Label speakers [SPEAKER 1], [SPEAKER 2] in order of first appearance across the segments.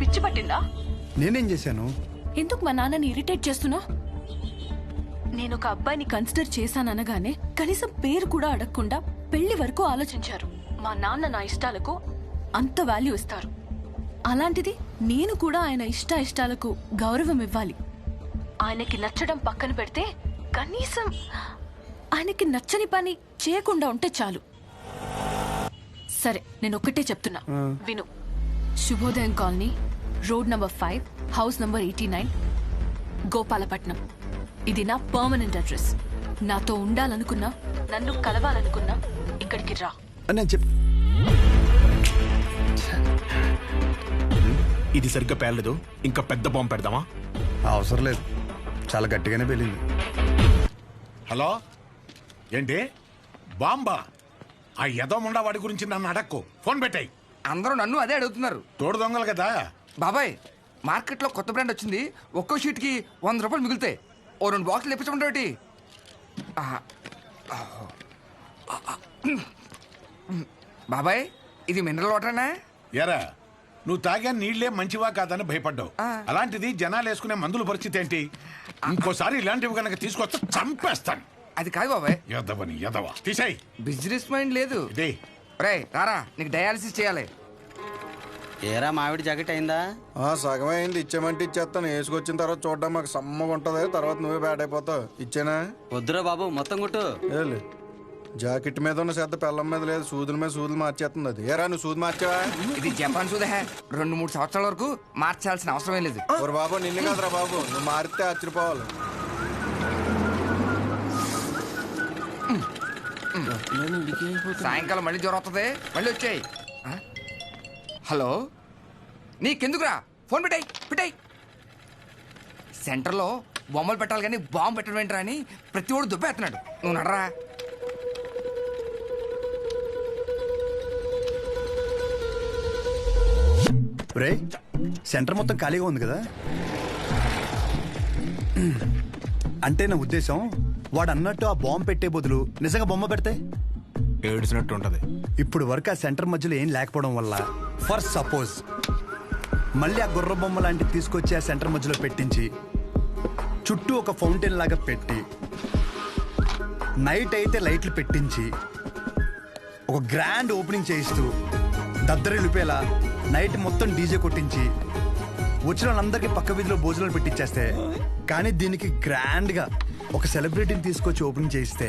[SPEAKER 1] పిచ్చి పట్టిందా?
[SPEAKER 2] నేనేం చేశాను?
[SPEAKER 1] ఎందుకు మా నాన్నని ఇరిటేట్ చేస్తున్నా నేను ఒక అబ్బాయిని కన్సిడర్ చేశాననగానే కనీసం పేరు కూడా అడగకుండా పెళ్ళి వరకు ఆలోచించారు. మా నాన్న నా ఇష్టాలకు అంత వాల్యూ ఇస్తారు. అలాంటిది నేను కూడా ఆయన ఇష్ట ఇష్టాలకు గౌరవం ఇవ్వాలి. ఆయనకి నచ్చడం పక్కన పెడితే కనీసం ఆయనకి నచ్చని పని చేయకుండా ఉంటే చాలు. సరే నేను ఒక్కటే చెప్తున్నా. విను. శుభోదయం colony road number five house number eighty nine Gopalapatnam. ఇది నా పర్మనెంట్ అడ్రస్. నాతో ఉండాలనుకున్నా నన్ను కలవాలనుకున్నా ఇక్కడికి రా.
[SPEAKER 2] అని నేను చెప్
[SPEAKER 3] ఇది సరిగ్గా పేర్లేదు ఇంకా పెద్ద బాంబు పెడదామా?
[SPEAKER 2] అవసరం లేదు. చాలా గట్టిగానే పెళ్ళింది
[SPEAKER 4] హలో? ఏంటి? బాంబా? ఆ యదోముండా వాడి గురించి నన్ను అడక్కు. ఫోన్ పెట్టాయి.
[SPEAKER 5] అందరూ నన్ను అదే అడుగుతున్నారు.
[SPEAKER 4] తోడు దొంగలు కదా?
[SPEAKER 5] బాబాయ్ మార్కెట్లో కొత్త బ్రాండ్ వచ్చింది. ఒక్కో షీట్కి వంద రూపాయలు మిగులుతాయి. ఓ రెండు బాక్సులు ఇప్పించమంటే బాబాయ్ ఇది మినరల్ వాటరేనా?
[SPEAKER 4] ఎరా నువ్వు తాగా నీళ్ళే మంచివా కాదని భయపడ్డావు. అలాంటిది జనాలు వేసుకునే మందుల పరిస్థితి ఏంటి? ఇంకోసారి ఇలాంటివి కనుక తీసుకొస్తే చంపేస్తాను.
[SPEAKER 5] అది కాదు బాబాయ్.
[SPEAKER 4] ఎదవని ఎదవ తీసేయ్.
[SPEAKER 5] బిజినెస్ మైండ్ లేదు.
[SPEAKER 4] ఇదే.
[SPEAKER 5] రే రారా నీకు డయాలసిస్ చేయాలి.
[SPEAKER 6] ఏరా మామిడి జాకెట్ అయిందా?
[SPEAKER 7] ఆ సగం అయింది ఇచ్చామంటే ఇచ్చేస్తాను. వేసుకొచ్చిన తర్వాత చూడడం మాకు సమ్మగా ఉంటది తర్వాత నువ్వే బ్యాడ్ అయిపోతావు. ఇచ్చానా?
[SPEAKER 6] వద్దురా బాబు మొత్తం కొట్టు.
[SPEAKER 7] ఏలే. జాకెట్ మీద ఉన్న శ్రద్ధ పెళ్ళం మీద లేదు సూదుల మీద సూదులు మార్చేస్తుంది అది. ఏరా నువ్వు సూది మార్చావా?
[SPEAKER 5] ఇది జపాన్ సూదే. రెండు మూడు సంవత్సరాల వరకు మార్చాల్సిన అవసరమే లేదు.
[SPEAKER 7] ఓరు బాబు నిన్ను కాదురా బాబు. నువ్వు మారితే ఆశ్చర్యపోవాలి.
[SPEAKER 5] సాయంకాలం మళ్ళీ జ్వరం వస్తుంది మళ్ళీ వచ్చాయి. హలో? నీకెందుకురా? ఫోన్ పెట్టాయి పెట్టాయి. సెంటర్లో బొమ్మలు పెట్టాలి కానీ బాంబు పెట్టడం ఏంట్రా అని ప్రతి ఒడు దుబ్బేస్తున్నాడు నువ్వు నడరా.
[SPEAKER 2] రే సెంటర్ మొత్తం ఖాళీగా ఉంది కదా? అంటే నా ఉద్దేశం వాడు అన్నట్టు ఆ బాంబు పెట్టే బదులు నిజంగా బొమ్మ పెడితే
[SPEAKER 3] ఏడ్చినట్టు ఉంటది.
[SPEAKER 2] ఇప్పుడు వరకు ఆ సెంటర్ మధ్యలో ఏం లేకపోవడం వల్ల ఫర్ సపోజ్ మళ్ళీ ఆ గుర్ర బొమ్మ లాంటివి తీసుకొచ్చి ఆ సెంటర్ మధ్యలో పెట్టించి చుట్టూ ఒక ఫౌంటైన్ లాగా పెట్టి నైట్ అయితే లైట్లు పెట్టించి ఒక గ్రాండ్ ఓపెనింగ్ చేయిస్తూ దద్దరిలిపేలా నైట్ మొత్తం డీజే కొట్టించి వచ్చిన వాళ్ళందరికీ పక్క వీధిలో భోజనాలు పెట్టించేస్తే కానీ దీనికి గ్రాండ్గా ఒక సెలబ్రిటీని తీసుకొచ్చి ఓపెనింగ్ చేయిస్తే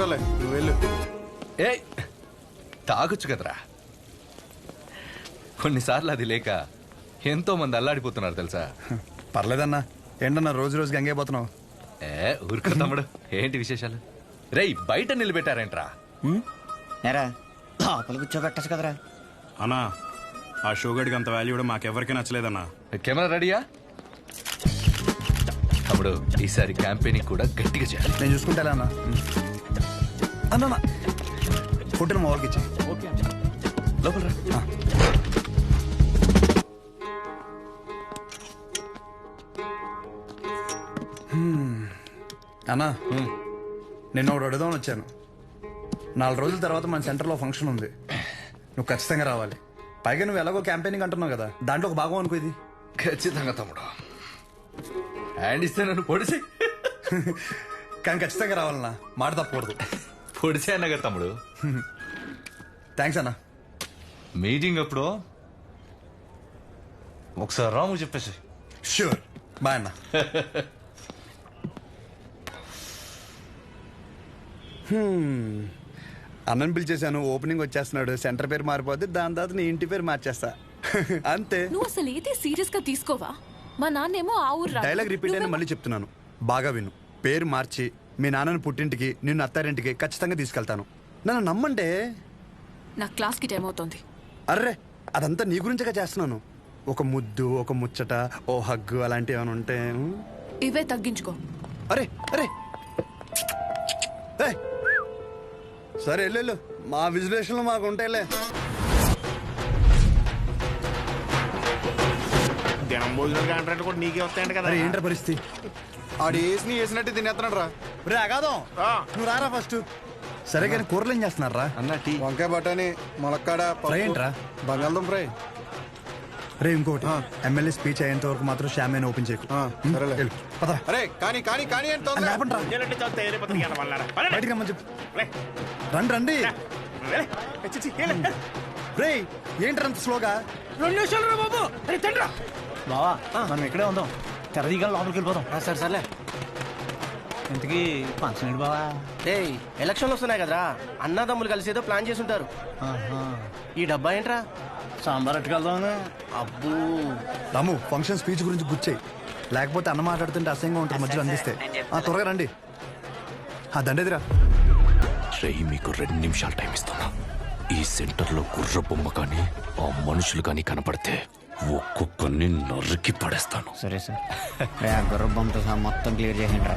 [SPEAKER 7] నేను చూసుకుంటాలే నువ్వు వెళ్ళు.
[SPEAKER 8] ఏ తాగొచ్చు కదరా. కొన్నిసార్లు అది లేక ఎంతో మంది అల్లాడిపోతున్నారు తెలుసా?
[SPEAKER 2] పర్లేదన్నా ఏంటన్నా రోజు రోజు గంగైపోతున్నావు
[SPEAKER 8] ఏ ఊరుకో తమ్ముడు. ఏంటి విశేషాలు? రేయ్ బయట నిలబెట్టారేంట్రా?
[SPEAKER 6] ఎరా లోపల కూర్చోబెట్టచ్చు కదరా.
[SPEAKER 9] అన్నా ఆ షోగడికి అంత వాల్యూ కూడా మాకెవరికి నచ్చలేదన్నా.
[SPEAKER 8] కెమెరా రెడీయా? తమ్ముడు ఈసారి క్యాంపెయినింగ్ కూడా గట్టిగా చేయాలి.
[SPEAKER 2] నేను చూసుకుంటా అన్న. అన్న ఫోటోలు మా వాళ్ళకి ఇచ్చి.
[SPEAKER 8] లోపల రా.
[SPEAKER 2] అన్నా నిన్న ఒకటి అడుగుదామని వచ్చాను. నాలుగు రోజుల తర్వాత మన సెంటర్లో ఫంక్షన్ ఉంది. నువ్వు ఖచ్చితంగా రావాలి. పైగా నువ్వు ఎలాగో క్యాంపెయినింగ్ అంటున్నావు కదా. దాంట్లో ఒక భాగం అనుకో ఇది.
[SPEAKER 8] ఖచ్చితంగా తమ్ముడు. హ్యాండ్ ఇస్తే నన్ను పొడిసి.
[SPEAKER 2] కానీ ఖచ్చితంగా రావాలన్నా. మాట తప్పకూడదు.
[SPEAKER 8] పొడిసే అన్నగా తమ్ముడు?
[SPEAKER 2] థ్యాంక్స్ అన్నా.
[SPEAKER 8] మీటింగ్ అప్పుడు ఒకసారి రాము చెప్పేసి.
[SPEAKER 2] షూర్. బాయ్ అన్న. అన్నని పిలిచేశాను ఓపెనింగ్ వచ్చేస్తున్నాడు సెంటర్ పేరు మారిపోద్ది దాని తర్వాత నీ ఇంటి పేరు మార్చేస్తా. అంతే.
[SPEAKER 1] నువ్వు అసలు ఏది సీరియస్గా తీసుకోవా? మా నాన్నేమో ఆ ఊరు.
[SPEAKER 2] డైలాగ్ రిపీట్ అయినా మళ్ళీ చెప్తున్నాను. బాగా విను. పేరు మార్చి మీ నాన్నని పుట్టింటికి నిన్ను అత్తారింటికి ఖచ్చితంగా తీసుకెళ్తాను. నన్ను నమ్మంటే?
[SPEAKER 1] నా క్లాస్కి టైం అవుతోంది.
[SPEAKER 2] అర్రే అదంతా నీ గురించగా చేస్తున్నాను. ఒక ముద్దు ఒక ముచ్చట ఓ హగ్గు అలాంటివి ఏమైనా ఉంటే ఉం?
[SPEAKER 1] ఇవే తగ్గించుకో.
[SPEAKER 2] అరే అరే! ఏయ్! సరే వెళ్ళు, మా విజులేషన్లు మాకు ఉంటాయిలే.
[SPEAKER 3] దినం భోజనాలు కాంట్రాక్ట్ కూడా నీకే వస్తాయంట కదా.
[SPEAKER 2] అరే ఏంట్రా పరిస్థితి?
[SPEAKER 7] ఆడు వేసి వేసినట్టు తినేస్తున్నాడు రా
[SPEAKER 2] రే అగాదం
[SPEAKER 3] ఆ.
[SPEAKER 2] నువ్వు రారా ఫస్ట్. సరే కానీ కూరలు ఏం చేస్తున్నారా?
[SPEAKER 8] అన్న టీ.
[SPEAKER 7] వంకాయ బఠానీ ములక్కాడ
[SPEAKER 2] ఫ్రై ఏంట్రా?
[SPEAKER 7] బంగాళదుంప ఫ్రై.
[SPEAKER 2] రే ఇంకోటి. ఎమ్మెల్యే స్పీచ్ అయ్యేంత వరకు మాత్రం షామేన్ ఓపెన్ చేయకు.
[SPEAKER 7] అరే కానీ కానీ కానీ.
[SPEAKER 2] బయటికి రమ్మని చెప్పు. రండి రండి. రే ఏంట్రా అంత స్లోగా
[SPEAKER 3] రెండు నిమిషాలు బాబు.
[SPEAKER 6] బావా మనం ఇక్కడే ఉందాం. తెరదీగా లోపలికి వెళ్ళిపోదాం. సరే సర్లే. ఇంతకీ ఫంక్షన్ ఏంటి బావా?
[SPEAKER 10] ఏయ్ ఎలక్షన్లు వస్తున్నాయి కదరా. అన్నదమ్ములు కలిసి ఏదో ప్లాన్ చేసి ఉంటారు ఈ డబ్బా ఏంట్రా?
[SPEAKER 6] సాంబార్ అట్టుకెళ్దామని అబ్బో.
[SPEAKER 2] రాము ఫంక్షన్ స్పీచ్ గురించి గుచ్చాయి. లేకపోతే అన్న మాట్లాడుతుంటే అసహ్యంగా ఉంటుంది మధ్యలో అందిస్తే. ఆ త్వరగా రండి. ఆ దండేదిరా.
[SPEAKER 8] రేయ్ మీకు రెండు నిమిషాలు టైం ఇస్తున్నా. ఈ సెంటర్లో గుర్ర బొమ్మ కానీ ఆ మనుషులు కానీ కనపడితే ఒక్కొక్కరిని నరికి పడేస్తాను.
[SPEAKER 6] సరే సార్. రే ఆ గుర్ర బొమ్మతో సహా మొత్తం క్లియర్ చేసిండ్రా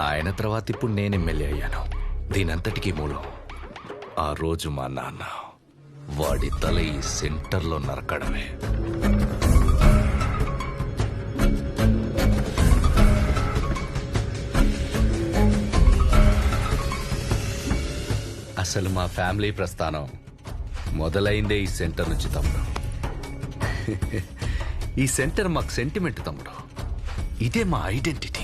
[SPEAKER 8] ఆయన తర్వాత ఇప్పుడు నేను ఎమ్మెల్యే అయ్యాను. దీనంతటికీ మూలం ఆ రోజు మా నాన్న వాడి తల ఈ సెంటర్లో నరకడమే. అసలు మా ఫ్యామిలీ ప్రస్థానం మొదలైందే ఈ సెంటర్ నుంచి తమ్ముడు. ఈ సెంటర్ మాకు సెంటిమెంట్ తమ్ముడు. ఇదే మా ఐడెంటిటీ.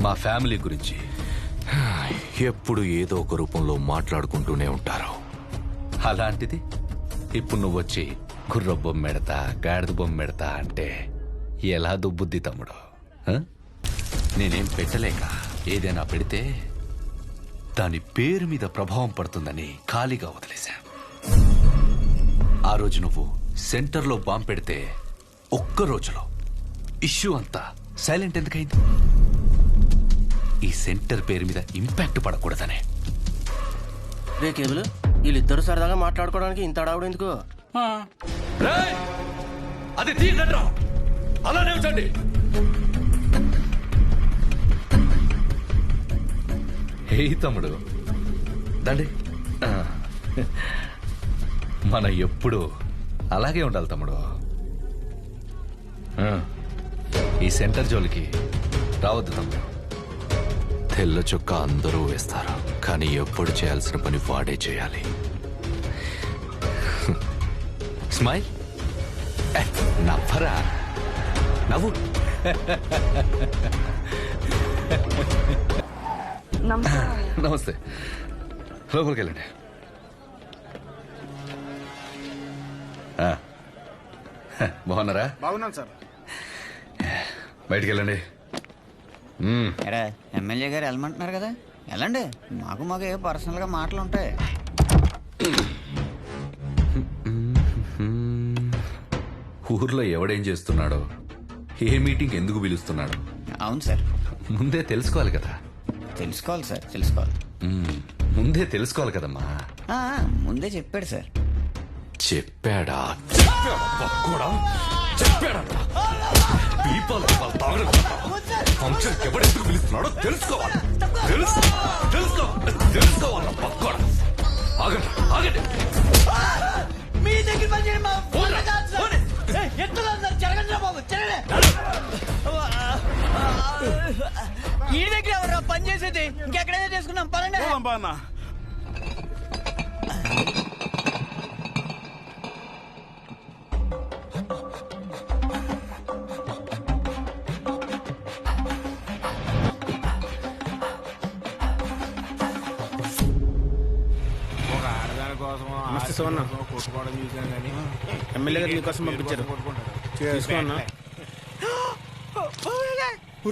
[SPEAKER 8] మా ఫ్యామిలీ గురించి. ఎప్పుడు ఏదో ఒక రూపంలో మాట్లాడుకుంటూనే ఉంటారు. అలాంటిది? ఇప్పుడు నువ్వు వచ్చి గుర్ర బొమ్మెడతా గాడిద బొమ్మెడతా అంటే ఎలా దుబ్బుద్ది తమ్ముడు? నేనేం పెట్టలేక ఏదైనా పెడితే దాని పేరు మీద ప్రభావం పడుతుందని ఖాళీగా వదిలేశా. ఆ రోజు నువ్వు సెంటర్లో బాంబు పెడితే ఒక్క రోజులో ఇష్యూ అంతా సైలెంట్ ఎందుకైంది? ఈ సెంటర్ పేరు మీద ఇంపాక్ట్ పడకూడదనే.
[SPEAKER 10] రే కేబుల్ వీళ్ళిద్దరు సరదాగా మాట్లాడుకోవడానికి ఇంత అడావుడు ఎందుకు!
[SPEAKER 8] అది అలానే ఉంచండి హే తమ్ముడు. దండి. మన ఎప్పుడు అలాగే ఉండాలి తమ్ముడు. ఈ సెంటర్ జోలికి రావద్దు తమ్ముడు. తెల్ల చొక్క అందరూ వేస్తారు. కానీ ఎప్పుడు చేయాల్సిన పని వాడే చేయాలి. స్మైల్. నవ్వరా? నవ్వు. నమస్తే. లోపలికి వెళ్ళండి. బాగున్నారా?
[SPEAKER 7] బాగున్నాను సార్.
[SPEAKER 8] బయటికి వెళ్ళండి.
[SPEAKER 6] ఎరా ఎమ్మెల్యే గారు వెళ్ళమంటున్నారు కదా? ఎలాండి మాకు మాకు ఏ పర్సనల్గా మాటలు ఉంటాయి.
[SPEAKER 8] ఊర్లో ఎవడేం చేస్తున్నాడో? ఏ మీటింగ్ ఎందుకు పిలుస్తున్నాడో?
[SPEAKER 6] అవును సార్.
[SPEAKER 8] ముందే తెలుసుకోవాలి కదా?
[SPEAKER 6] తెలుసుకోవాలి సార్ తెలుసుకోవాలి.
[SPEAKER 8] ముందే తెలుసుకోవాలి కదమ్మా.
[SPEAKER 6] ఆ, ముందే చెప్పాడు సార్.
[SPEAKER 8] చెప్పాడా? చెప్పాడా? చెప్పాడా? పీపాలు పీపాలు తాగడం. ఎవడెందుకు పిలుస్తున్నాడో తెలుసుకోవాలి. తెలుసు తెలుసుకో తెలుసుకోవాలి పక్కోడా. ఆగండి ఆగండి.
[SPEAKER 6] మీ దగ్గర పని చేయండి మా జరగండి బాబు ఈ దగ్గర ఎవరు పని చేసేది? ఇంకెక్కడైనా చేసుకున్నాం పనండి
[SPEAKER 9] అన్న
[SPEAKER 3] కోసం కొట్టుకోవడం చూసాను కానీ
[SPEAKER 10] ఎమ్మెల్యే గారు మీకోసం పంపించారు.
[SPEAKER 3] తీసుకోన్నా.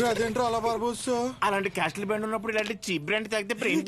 [SPEAKER 7] అదేంట్రా అలా పారబోసు
[SPEAKER 3] అలాంటి క్యాస్టల్ బ్యాండ్ ఉన్నప్పుడు ఇలాంటి చీప్ బ్రాండ్ తాగితే బ్రెయిన్